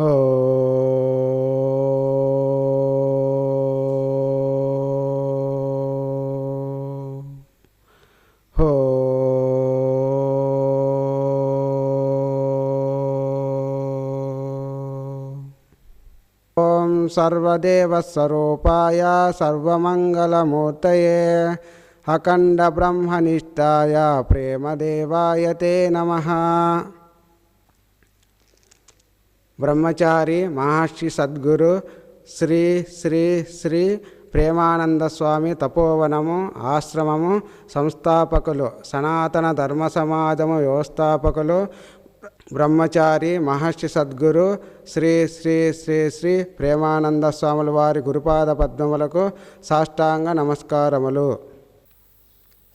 ो सर्वदेवस्वरूपाय सर्वमङ्गलमूर्तये अखण्डब्रह्मनिष्ठाय प्रेमदेवाय ते नमः। బ్రహ్మచారి మహర్షి సద్గురు శ్రీ శ్రీ శ్రీ ప్రేమానంద స్వామి తపోవనము ఆశ్రమము సంస్థాపకులు సనాతన ధర్మ సమాజము వ్యవస్థాపకులు బ్రహ్మచారి మహర్షి సద్గురు శ్రీ శ్రీ శ్రీ శ్రీ ప్రేమానంద స్వాముల వారి గురుపాద పద్మములకు సాష్టాంగ నమస్కారములు.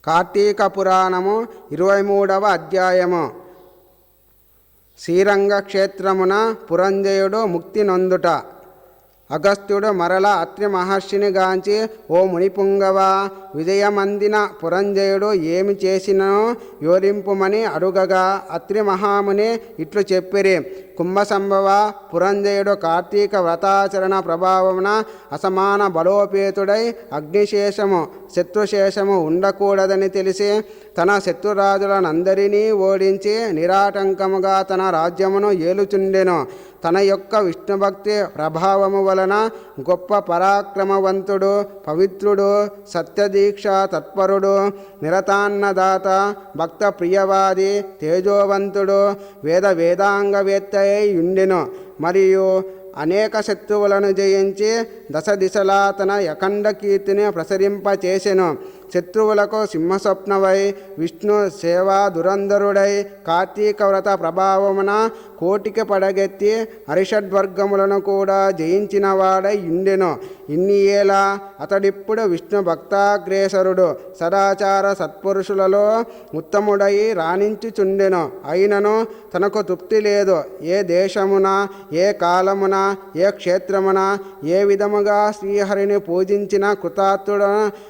కార్తీక పురాణము ఇరవై మూడవ అధ్యాయము. శ్రీరంగ క్షేత్రమున పురంజయుడు ముక్తి నొందుట. అగస్త్యుడు మరల అత్రి మహర్షిని గాంచి ఓ మునిపుంగవా విజయమందిన పురంజయుడు ఏమి చేసినో వివరింపుమని అడుగగా అత్రి మహాముని ఇట్లు చెప్పిరి. కుంభసంభవ పురంజయుడు కార్తీక వ్రతాచరణ ప్రభావమున అసమాన బలోపేతుడై అగ్నిశేషము శత్రుశేషము ఉండకూడదని తెలిసి తన శత్రురాజులనందరినీ ఓడించి నిరాటంకముగా తన రాజ్యమును ఏలుచుండెను. తన యొక్క విష్ణుభక్తి ప్రభావము వలన గొప్ప పరాక్రమవంతుడు పవిత్రుడు సత్యదీక్ష తత్పరుడు నిరతాన్నదాత భక్త ప్రియవాది తేజోవంతుడు వేద వేదాంగవేత్త యుండెను మరియు అనేక శత్రువులను జయించి దశ దిశలా తన యఖండ కీర్తిని ప్రసరింపచేసెను. శత్రువులకు సింహస్వప్నవై విష్ణు సేవా దురంధరుడై కార్తీక వ్రత ప్రభావమున కోటికి పడగెత్తి హరిషడ్వర్గములను కూడా జయించిన వాడై ఇండెను ఇన్ని ఏలా అతడిప్పుడు విష్ణు భక్తాగ్రేసరుడు సదాచార సత్పురుషులలో ఉత్తముడై రాణించుచుండెను. అయినను తనకు తృప్తి లేదు. ఏ దేశమున ఏ కాలమున ఏ క్షేత్రమున ఏ విధముగా శ్రీహరిని పూజించిన కృతార్థుడ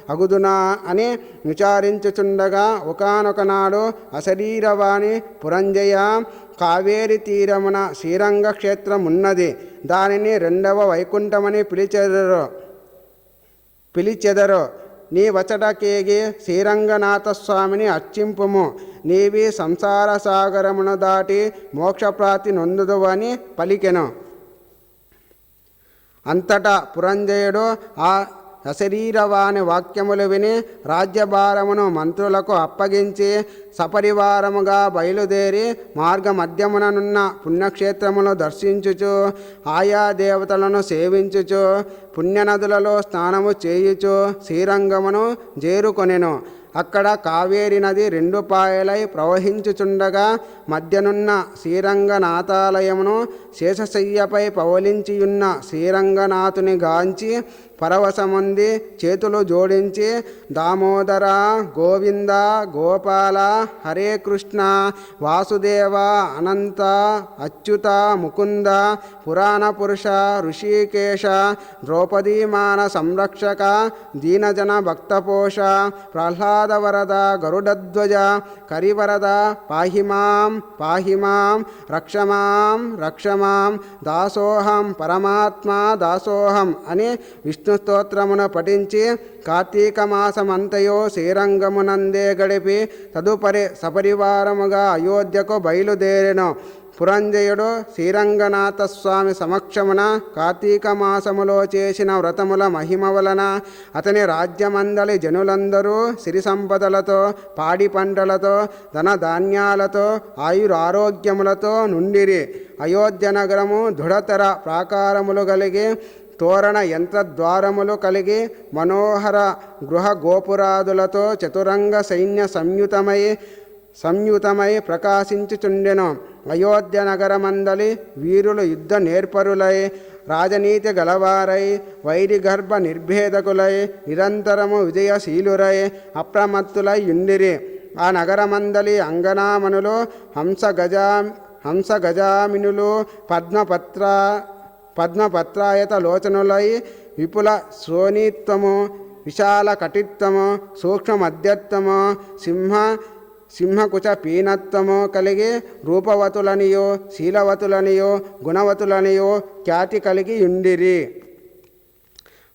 అగుదునా అని విచారించుచుండగా ఒకనొకనాడు అశరీరవాణి పురంజయ కావేరి తీరమున శ్రీరంగ క్షేత్రం ఉన్నది దానిని రెండవ వైకుంఠమని పిలిచెదరు. పిలిచెదరు. నీ వచటకేగి శ్రీరంగనాథస్వామిని అర్చింపుము. నీవి సంసార సాగరమును దాటి మోక్షప్రాప్తి నొందుదువని పలికెను. అంతటా పురంజయుడు ఆ అశరీరవాణి వాక్యములు విని రాజ్యభారమును మంత్రులకు అప్పగించి సపరివారముగా బయలుదేరి మార్గమధ్యముననున్న పుణ్యక్షేత్రమును దర్శించుచు ఆయా దేవతలను సేవించుచు పుణ్యనదులలో స్నానము చేయుచు శ్రీరంగమును చేరుకొనెను. అక్కడ కావేరి నది రెండు పాయలై ప్రవహించుచుండగా మధ్యనున్న శ్రీరంగనాథాలయమును శేషశయ్యపై పవలించియున్న శ్రీరంగనాథుని గాంచి పరవశముంది చేతులు జోడించి దామోదర గోవింద గోపాల హరే కృష్ణ వాసుదేవ అనంత అచ్యుత ముకుంద పురాణ పురుష ఋషికేశ ద్రౌపదీమాన సంరక్షక దీనజన భక్తపోష ప్రహ్లాదవరద గరుడధ్వజ కరివరద పాహిమాం పాహిమాం రక్షమాం రక్షమాం దాసోహం పరమాత్మా దాసోహం అని విష్ణు స్తోత్రమును పఠించి కార్తీక మాసమంతయో శ్రీరంగమునందే గడిపి తదుపరి సపరివారముగా అయోధ్యకు బయలుదేరెను. పురంజయుడు శ్రీరంగనాథ స్వామి సమక్షమున కార్తీక మాసములో చేసిన వ్రతముల మహిమ వలన అతని రాజ్యమందలి జనులందరూ సిరి సంపదలతో పాడి పంటలతో ధన ధాన్యాలతో ఆయురారోగ్యములతో నుండిరి. అయోధ్య నగరము దృఢతర ప్రాకారములు కలిగి తోరణ యంత్రద్వారములు కలిగి మనోహర గృహ గోపురాదులతో చతురంగ సైన్య సంయుతమై సంయుతమై ప్రకాశించుచుండెను. అయోధ్య నగరమందలి వీరులు యుద్ధ నేర్పరులై రాజనీతి గలవారై వైరిగర్భ నిర్భేదకులై నిరంతరము విజయశీలురై అప్రమత్తులై యుండిరి. ఆ నగరమందలి అంగనామనులు హంస గజా హంస గజామినులు పద్మపత్ర పద్మపత్రాయత లోచనులై విపుల శోణిత్వము విశాల కటిత్వము సూక్ష్మ మధ్యత్వము సింహ సింహకుచ పీనత్వము కలిగి రూపవతులనియో శీలవతులనియో గుణవతులనియో ఖ్యాతి కలిగి ఉండిరి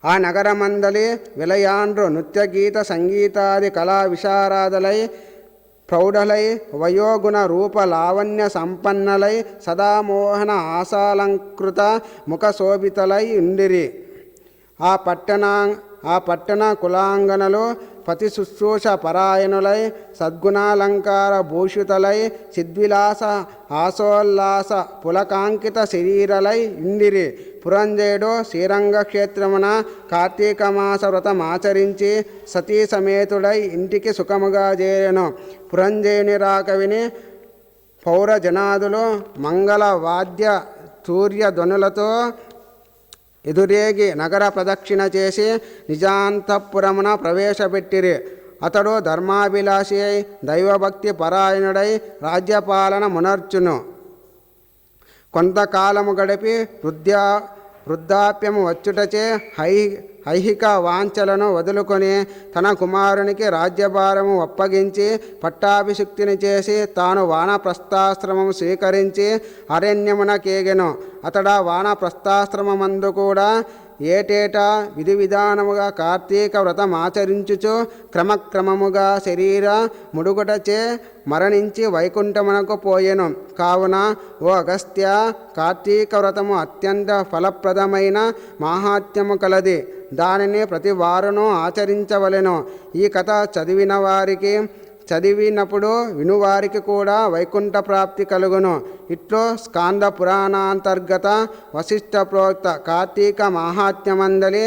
ఆ నగరమందలి విలయాండ్రు నృత్యగీత సంగీతాది కళా విశారాదులై ప్రౌఢలై వయోగుణ రూప లావణ్య సంపన్నలై సదామోహన ఆశాలంకృత ముఖశోభితలై ఉండిరి. ఆ పట్టణ ఆ పట్టణ కులాంగనలు పతి శుశ్రూష పరాయణులై సద్గుణాలంకార భూషితులై సిద్విలాస ఆసోల్లాస పులకాంకిత శరీరలై ఇందిరి పురంజయుడు శ్రీరంగ క్షేత్రమున కార్తీక మాస వ్రతం ఆచరించి సతీ సమేతుడై ఇంటికి సుఖముగా చేరెను. పురంజయుని రాక విని పౌరజనాదులు మంగళ వాద్య సూర్యధ్వనులతో ఎదురేగి నగర ప్రదక్షిణ చేసి నిజాంతపురమున ప్రవేశపెట్టిరి. అతడు ధర్మాభిలాషి అయి దైవభక్తి పరాయణుడై రాజ్యపాలన మునర్చును. కొంతకాలము గడిపి వృద్ధ్యా వృద్ధాప్యము వచ్చుటచే హై ఐహిక వాంఛలను వదులుకొని తన కుమారునికి రాజ్యభారము అప్పగించి పట్టాభిషిక్తిని చేసి తాను వానప్రస్థాశ్రమం స్వీకరించి అరణ్యమున కేగెను. అతడ వానప్రస్థాశ్రమమందు కూడా ఏటేటా విధి విధానముగా కార్తీక వ్రతం ఆచరించుచు క్రమక్రమముగా శరీర ముడుగుటచే మరణించి వైకుంఠమునకు పోయెను. కావున ఓ అగస్త్య కార్తీక వ్రతము అత్యంత ఫలప్రదమైన మాహాత్యము కలది. దానిని ప్రతి వారును ఆచరించవలెను. ఈ కథ చదివిన వారికి చదివినప్పుడు వినువారికి కూడా వైకుంఠ ప్రాప్తి కలుగును. ఇట్లో స్కాంద పురాణాంతర్గత వశిష్ఠ ప్రోక్త కార్తీక మాహాత్మ్యమందలి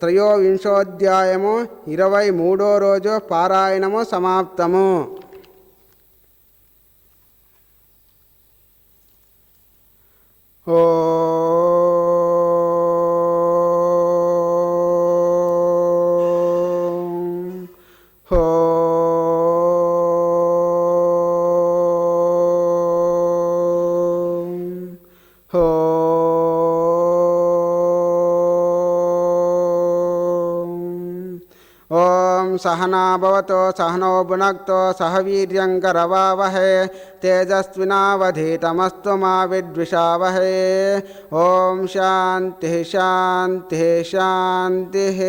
త్రయోవింశోధ్యాయము ఇరవై మూడో రోజు పారాయణము సమాప్తము. ఓ ఓం सहनाभवत सहनो भुनक्तो सह वीर्यङ्करवावहे तेजस्विनावधीतमस्तु मा शांति शांति शांति शान्तिः शान्तिः।